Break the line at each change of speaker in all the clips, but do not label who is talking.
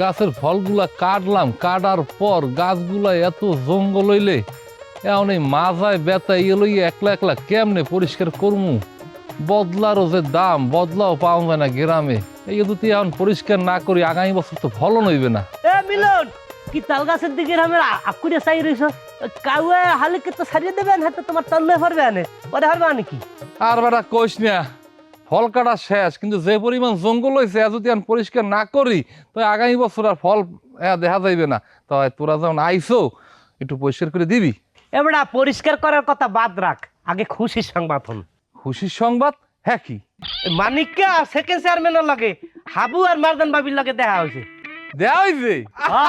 গাছের ফলগুলা কাটলাম কাটার পর গাছগুলা এত জঙ্গল হইলে এমন এই মাজায় বেতা ইয়ে লইয়ে একলা একলা কেমনে পরিষ্কার করমু? বদলারও যে দাম বদলাও পাওয়া যায় না গ্রামে। এই যদি এখন পরিষ্কার না করি আগামী বছর তো ফলন হইবে না।
এ মিলন কি তাল গাছের দিকে আমি আকুরে চাই রইছ? কাউয়ে হালিকে তো সারিয়ে দেবেন হাতে তোমার তল্লে পারবে আনে পরে হারবে আনে কি
আর বেটা কইস না ফল কাটা শেষ কিন্তু যে পরিমাণ জঙ্গল হয়েছে এ যদি আমি পরিষ্কার না করি তো আগামী বছর আর ফল দেখা যাইবে না। তো তোরা যখন আইসো একটু পরিষ্কার করে দিবি?
এবারে পরিষ্কার করার কথা বাদ রাখ। আগে খুশির সংবাদ হন।
খুশির সংবাদ? হ্যাঁ কি?
মানিককে সেকেন্ড চেয়ারম্যানের লাগে হাবু আর মারদান বাবির লাগে দেখা হয়েছে।
দেয়া হইছে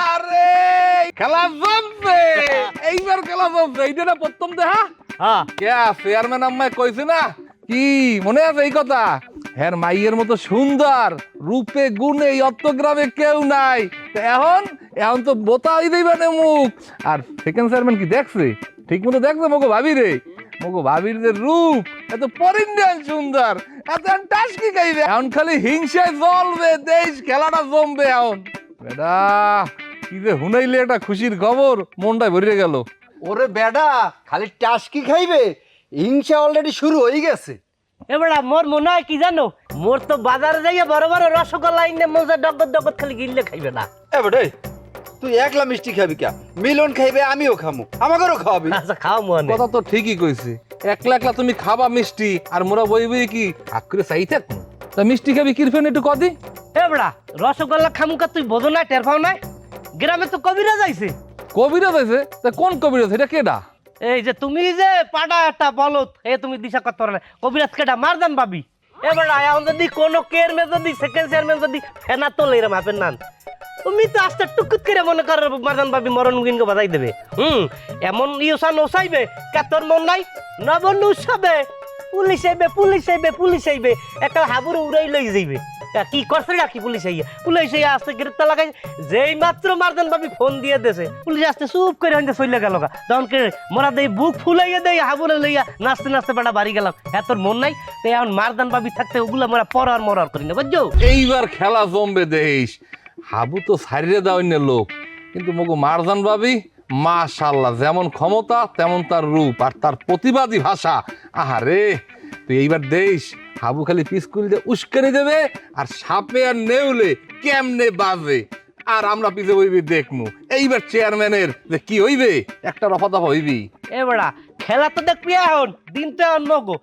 আরে খেলা জমছে এইবার খেলা জমছে এইটা না প্রথম দেখা?
হ্যাঁ।
কে চেয়ারম্যান আম্মায় কইছে না? কি, মনে আছে এই কথা? হ্যাঁ মাইয়ের মতো সুন্দর, রূপে, গুণে অত্তগ্রামে কেউ নাই। এখন এখন তো বোতাই দিবে না মুখ। আর সেকেন্ড চেয়ারম্যান কি দেখছে? ঠিক মতো দেখছে মগো ভাবি রে মগো ভাবির যে রূপ এত পরিন্ডিয়ান সুন্দর। এত টাস কি গাইবে এখন খালি হিংসায় জ্বলবে, দেশ খেলাটা জমবে এখন। বেটা কি যে হুনাইলে একটা খুশির খবর, মনটাই ভরিয়ে গেল।
ওরে বেডা, খালি টাসকি খাইবে? হিংসা অলরেডি শুরু হয়ে গেছে।
এবারে মোর মনে হয় কি জানো? মোর তো বাজারে যাইয়া বড় বড় রসগোল্লা ইনে মজা ডগত ডগত খালি গিললে খাইবে না।
এ বেডে তুই একলা মিষ্টি খাবি কা? মিলন খাইবে আমিও খামু। আমাকেও খাওয়াবি।
আচ্ছা খাও মনে
কথা তো ঠিকই কইছে। একলা একলা তুমি খাবা মিষ্টি আর মোরা বই বই কি হাক করে চাই থাকব তা মিষ্টি খাবি কিরফেন একটু কদি।
এবড়া রসগোল্লা খামুকা তুই বোঝো না টের পাও নাই গ্রামে তো কবিরা যাইছে
কবিরাজ আছে তা কোন কবিরাজ? এটা কেডা?
এই যে তুমি যে পাডা একটা বলত এ তুমি দিশা করতে পারো না। কবিরাজ কেটা মারদান পাবি এবারে এখন যদি কোনো মে যদি সেকেন্ড চেয়ারম্যান যদি, ফেনা তো লইরা মাপেন নান তুমি তো আস্তে টুকুত করে মনে কর মারদান পাবি মরণ মুগিনকে বাজাই দেবে। হুম, এমন ইউসান ওসাইবে কে মন নাই? নবন উৎসবে পুলিশ আইবে পুলিশ আইবে পুলিশ আইবে একটা হাবুর উড়াই লই যাইবে। কি করছে কি পুলিশ আইয়া? পুলিশ আইয়া আসতে গ্রেপ্তার লাগাই, যেই মাত্র মারদান ভাবি ফোন দিয়ে দেছে, পুলিশ আসতে চুপ করে হইতে চলে গেল তখন কে মোরা দেই বুক ফুলাইয়া দেই হাবুরে লইয়া নাচতে নাচতে বেটা বাড়ি গেলাম। এত মন নাই? তো এখন মারদান ভাবি থাকতে ওগুলা মোরা পরার মরার করি না, বুঝছ?
এইবার খেলা জমবে দেশ হাবু তো সারিয়ে দেওয়ার লোক। কিন্তু মগো মারজান ভাবি মাশাল্লাহ যেমন ক্ষমতা, তেমন তার রূপ আর তার প্রতিবাদী ভাষা। আহারে, তুই এইবার দেশ হাবু খালি পিসকুলি দিয়ে উস্কানি দেবে আর সাপে আর নেউলে কেমনে বাজে আর আমরা পিছে হইবি দেখমু। এইবার চেয়ারম্যানের যে কি হইবে? একটা রফা দফা হইবি।
এ বেড়া খেলা তো দেখবি এখন দিন তো এখন মগো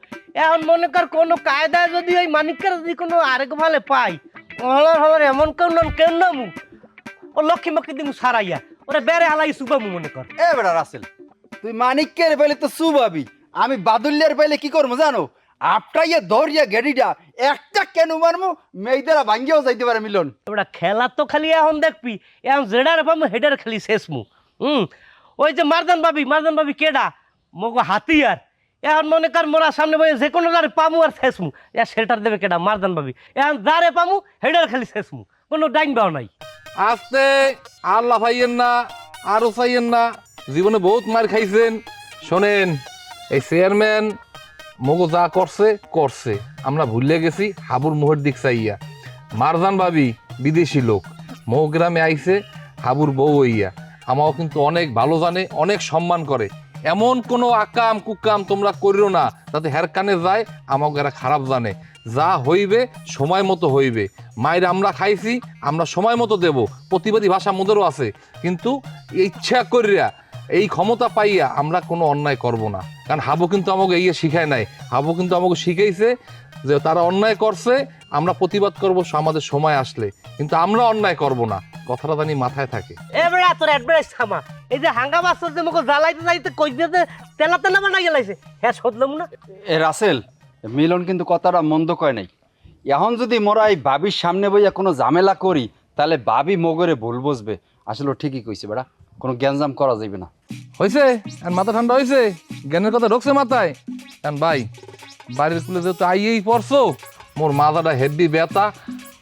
এখন মনে কর কোনো কায়দায় যদি ওই মানিকের যদি কোনো আরেক ভালে পাই হলার হলার এমন কেউ নন কেউ নামু। ও লক্ষ্মী মক্কি দিমু সারাইয়া ওরে বেড়ে হালাই সুবামু মনে কর।
এ বেডা রাসেল তুই মানিকের পাইলে তো সুবাবি আমি বাদুল্যের পাইলে কি করব জানো? আপটাইয়ে ধরিয়া গেডিটা একটা কেন মারমু মেয়েদেরা ভাঙ্গিয়াও যাইতে পারে মিলন।
এবার খেলা তো খালি এখন দেখবি এখন জেডার পাবো হেডার খালি শেষ মু হুম? ওই যে মারদান বাবি মারদান বাবি কেডা? মগো হাতিয়ার। এখন মনে কর মোরা সামনে বসে যে কোনো যারে পামু আর শেষ মু এ শেল্টার দেবে কেডা? মারদান বাবি এখন যারে পামু হেডার খালি শেষ মু কোনো ডাইন বাও নাই।
আস্তে আর লাফাইয়েন না আরও চাইয়েন না। জীবনে বহুত মার খাইছেন। শোনেন এই চেয়ারম্যান মগো যা করছে করছে। আমরা ভুলে গেছি, হাবুর মোহের দিক চাইয়া। মারজান ভাবি, বিদেশি লোক। মৌ গ্রামে আইছে, হাবুর বউ হইয়া। আমাও কিন্তু অনেক ভালো জানে, অনেক সম্মান করে। এমন কোনো আকাম কুকাম তোমরা করিও না, যাতে কানে যায়, আমাকে এরা খারাপ জানে। যা হইবে, সময় মতো হইবে। মায়ের আমরা খাইছি, আমরা সময় মতো দেব। প্রতিবাদী ভাষা মোদেরও আছে। কিন্তু ইচ্ছা করিয়া এই ক্ষমতা পাইয়া আমরা কোনো অন্যায় করব না। কারণ হাবু কিন্তু আমাকে ইয়ে শিখায় নাই। হাবু কিন্তু আমাকে শিখাইছে যে তারা অন্যায় করছে আমরা প্রতিবাদ করব আমাদের সময় আসলে। কিন্তু আমরা অন্যায় করব না। কথাটা জানি মাথায় থাকে।
এবারে তোর অ্যাডভাইস থামা। এই যে হাঙ্গা বাস্তর যে মগো জ্বালাইতে যাইতে কই দিতে তেলাতে না বানা গেলাইছে। হ্যাঁ সদলাম না।
এ রাসেল মিলন কিন্তু কথাটা মন্দ কয় নাই। এখন যদি মোরা এই বাবির সামনে বইয়া কোনো ঝামেলা করি তাহলে বাবি মগরে ভুল বুঝবে। আসলে ঠিকই কইছে বেড়া। কোনো গ্যাঞ্জাম করা যাবে না।
হয়েছে আর মাথা ঠান্ডা হয়েছে জ্ঞানের কথা ঢুকছে মাথায়। কারণ ভাই বাড়ির স্কুলে যেহেতু আইয়েই পড়ছো মোর মাথাটা হেডি ব্যথা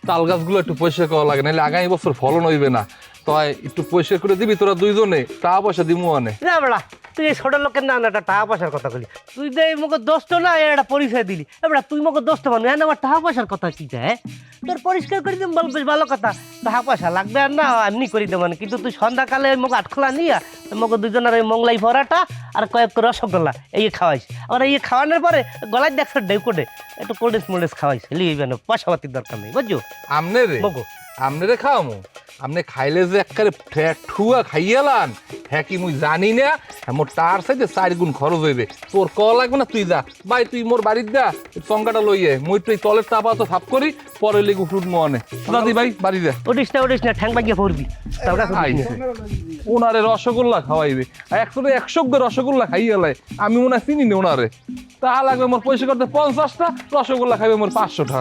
তাল গাছগুলো একটু পয়সা করা লাগে নাহলে আগামী বছর ফলন হইবে না। তাই একটু পয়সা করে দিবি তোরা দুইজনে টাকা পয়সা দিবো আনে।
না বেড়া তুই এই ছোট লোকের না না একটা টাকা পয়সার কথা বলি তুই তো এই মুখে দোস্ত না এর একটা পরিচয় দিলি। এবার তুই মুখে দোস্ত মানুষ হ্যাঁ আমার টাকা পয়সার কথা কি হ্যাঁ? তোর পরিষ্কার করে দিম বল বেশ ভালো কথা। টাকা পয়সা লাগবে আর না এমনি করে দেবো কিন্তু তুই সন্ধ্যাকালে মুখ আটখোলা নিয়ে মুখে দুজনের ওই মংলাই ভরাটা আর কয়েক রসগোল্লা এই খাওয়াইস। আর এই খাওয়ানোর পরে গলায় দেখছ ডেউ করে একটু কোল্ড ড্রিঙ্কস মোল্ডেস খাওয়াইস। লিখবে না পয়সা পাতির দরকার নেই বুঝছ?
আমনে রে? আমনে রে খাওয়ামু? আপনি খাইলে যে একবারে ঠুয়া খাইয়ালান হ্যাঁ কি মুই জানি না? হ্যাঁ মোর তার সাইডে চার গুণ খরচ হইবে। তোর ক লাগবে না তুই যা। ভাই তুই মোর বাড়ির যা চঙ্কাটা লইয়ে মুই তুই তলের তাপা তো সাপ করি পরে লেগু ফুট মনে। দাদি ভাই বাড়ি যা।
ওডিস না ওডিস না ঠ্যাং বাগিয়ে পড়বি।
ওনারে রসগোল্লা খাওয়াইবে। একশো একশো রসগোল্লা খাইয়ালে আমি মনে চিনি না ওনারে তাহা লাগবে মোর পয়সা করতে পঞ্চাশটা রসগোল্লা খাইবে মোর পাঁচশো টাকা